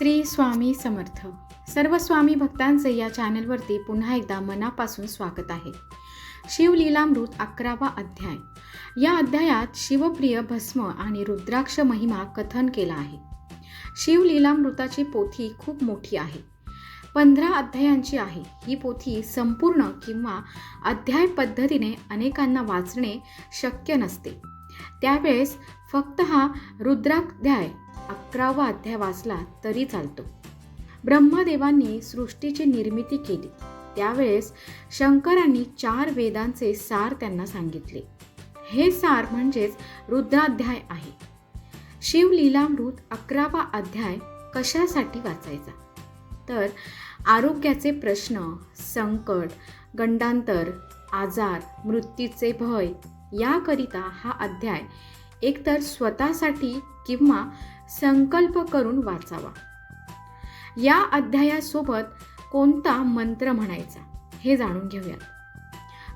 श्री स्वामी समर्थ. सर्व स्वामी भक्तांचे या चॅनलवरती पुन्हा एकदा मनापासून स्वागत आहे. शिवलीलामृत अकरावा अध्याय. या अध्यायात शिवप्रिय भस्म आणि रुद्राक्ष महिमा कथन केला आहे. शिवलीलामृताची पोथी खूप मोठी आहे. पंधरा अध्यायांची आहे. ही पोथी संपूर्ण किंवा अध्याय पद्धतीने अनेकांना वाचणे शक्य नसते. त्यावेळेस फक्त हा रुद्राध्याय अकरावा अध्याय वाचला तरी चालतो. ब्रह्मदेवांनी सृष्टीची निर्मिती केली. त्यावेळेस शंकरांनी चार वेदांचे सार त्यांना सांगितले. हे सार म्हणजेच रुद्राध्याय आहे. शिवलीलामृत अकरावा अध्याय कशासाठी वाचायचा? तर आरोग्याचे प्रश्न संकट गंडांतर आजार मृत्यूचे भय याकरिता हा अध्याय एकतर स्वतःसाठी किंवा संकल्प करून वाचावा. या अध्यायासोबत कोणता मंत्र म्हणायचा हे जाणून घेऊयात.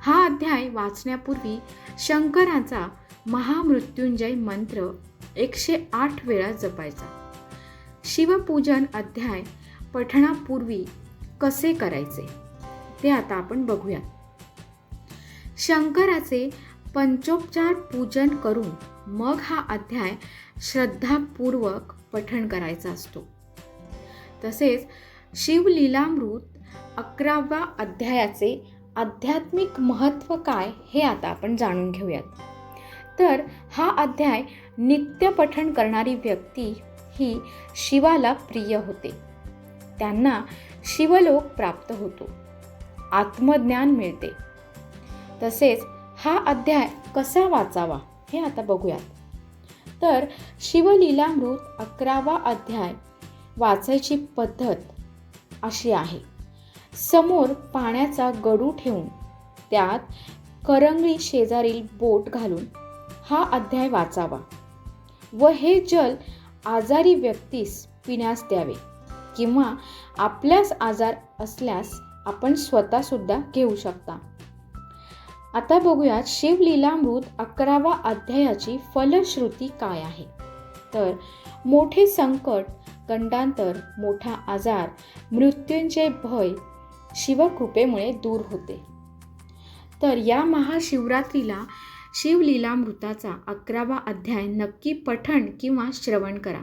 हा अध्याय वाचण्यापूर्वी शंकराचा महामृत्युंजय मंत्र एकशे आठ वेळा जपायचा. शिवपूजन अध्याय पठणापूर्वी कसे करायचे ते आता आपण बघूयात. शंकराचे पंचोपचार पूजन करून मग हा अध्याय श्रद्धापूर्वक पठण करायचा असतो. तसेच शिवलीलामृत अकराव्या अध्यायाचे आध्यात्मिक महत्त्व काय हे आता आपण जाणून घेऊयात. तर हा अध्याय नित्य पठण करणारी व्यक्ती ही शिवाला प्रिय होते. त्यांना शिवलोक प्राप्त होतो. आत्मज्ञान मिळते. तसेच हा अध्याय कसा वाचावा? हे आता बघूयात. तर शिवलीलामृत अकरावा अध्याय वाचायची पद्धत अशी आहे. समोर पाण्याचा गडू ठेवून त्यात करंगळी शेजारील बोट घालून हा अध्याय वाचावा. व हे जल आजारी व्यक्तीस पिण्यास द्यावे किंवा आपल्यास आजार असल्यास आपण स्वतःसुद्धा घेऊ शकता. आता बघूयात शिवलीलामृत अकरावा अध्यायाची फलश्रुती काय आहे. तर मोठे संकट गंडांतर मोठा आजार मृत्यूंचे भय शिवकृपेमुळे दूर होते. तर या महाशिवरात्रीला शिवलीलामृताचा अकरावा अध्याय नक्की पठण किंवा श्रवण करा.